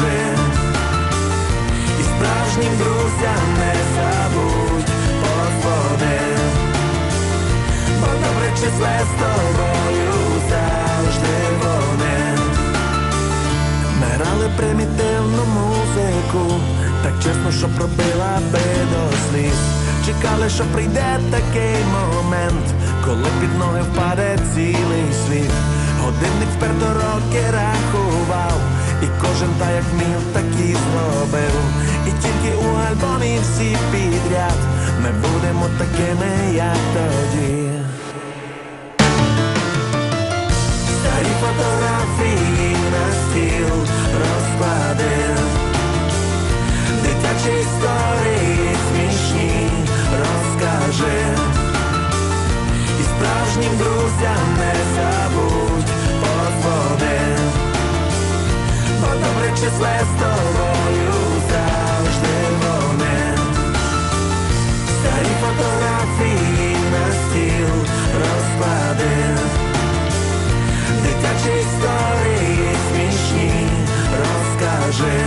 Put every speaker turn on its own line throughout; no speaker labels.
Розкажи. І справжнім друзям не забудь подводи. Бо добре числе з тобою завжди вони. Ми примітивну музику, так чесно, що пробила би до сліз. Чекали, що прийде такий момент, коли під ноги впаде цілий світ. Годинник вперто роки рахував, і кожен та як міг, так і зробив. І тільки у альбомі всі підряд ми будемо такими, як тоді. Старі фотографії на стіл розкладив. Дитячі історії смішні розкажи. І справжнім друзям не забудь Добре числе з тобою завжди вони. Старі фотографії на стіл розкладив. Дитячі історії смішні розкажи.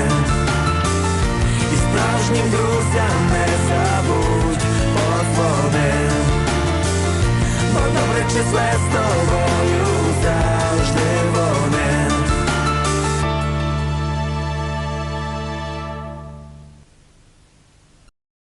І справжнім друзям не забудь подводи. Бо добре числе з